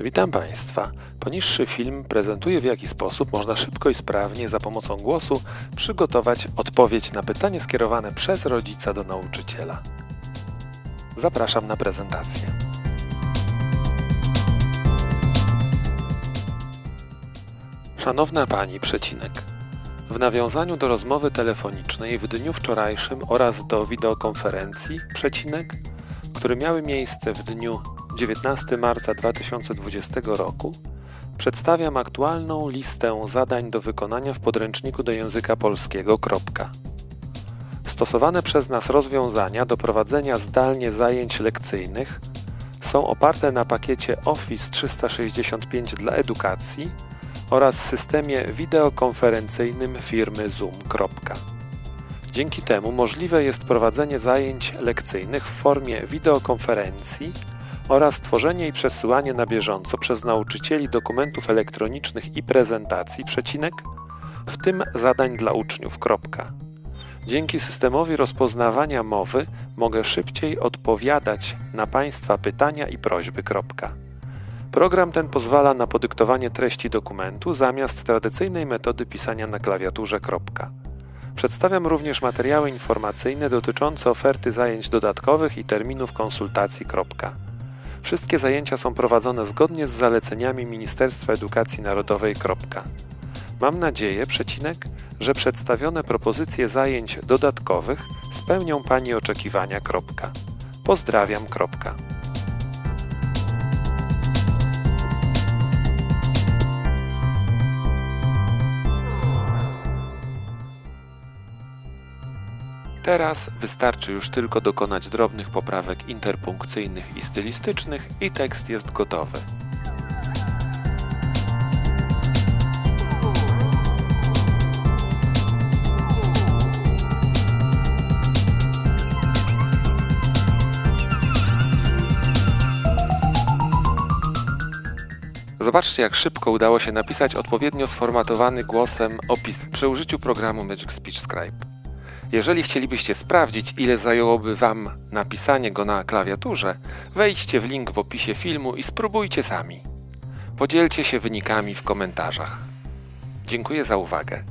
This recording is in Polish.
Witam Państwa. Poniższy film prezentuje w jaki sposób można szybko i sprawnie za pomocą głosu przygotować odpowiedź na pytanie skierowane przez rodzica do nauczyciela. Zapraszam na prezentację. Szanowna Pani, przecinek. W nawiązaniu do rozmowy telefonicznej w dniu wczorajszym oraz do wideokonferencji, przecinek, które miały miejsce w dniu 19 marca 2020 roku, przedstawiam aktualną listę zadań do wykonania w podręczniku do języka polskiego. Stosowane przez nas rozwiązania do prowadzenia zdalnie zajęć lekcyjnych są oparte na pakiecie Office 365 dla edukacji oraz systemie wideokonferencyjnym firmy Zoom. Dzięki temu możliwe jest prowadzenie zajęć lekcyjnych w formie wideokonferencji oraz tworzenie i przesyłanie na bieżąco przez nauczycieli dokumentów elektronicznych i prezentacji, przecinek, w tym zadań dla uczniów. Kropka. Dzięki systemowi rozpoznawania mowy mogę szybciej odpowiadać na Państwa pytania i prośby. Kropka. Program ten pozwala na podyktowanie treści dokumentu zamiast tradycyjnej metody pisania na klawiaturze. Kropka. Przedstawiam również materiały informacyjne dotyczące oferty zajęć dodatkowych i terminów konsultacji. Kropka. Wszystkie zajęcia są prowadzone zgodnie z zaleceniami Ministerstwa Edukacji Narodowej. Mam nadzieję, przecinek, że przedstawione propozycje zajęć dodatkowych spełnią Pani oczekiwania. Pozdrawiam. Teraz wystarczy już tylko dokonać drobnych poprawek interpunkcyjnych i stylistycznych i tekst jest gotowy. Zobaczcie, jak szybko udało się napisać odpowiednio sformatowany głosem opis przy użyciu programu Magic Speech Scribe. Jeżeli chcielibyście sprawdzić, ile zajęłoby Wam napisanie go na klawiaturze, wejdźcie w link w opisie filmu i spróbujcie sami. Podzielcie się wynikami w komentarzach. Dziękuję za uwagę.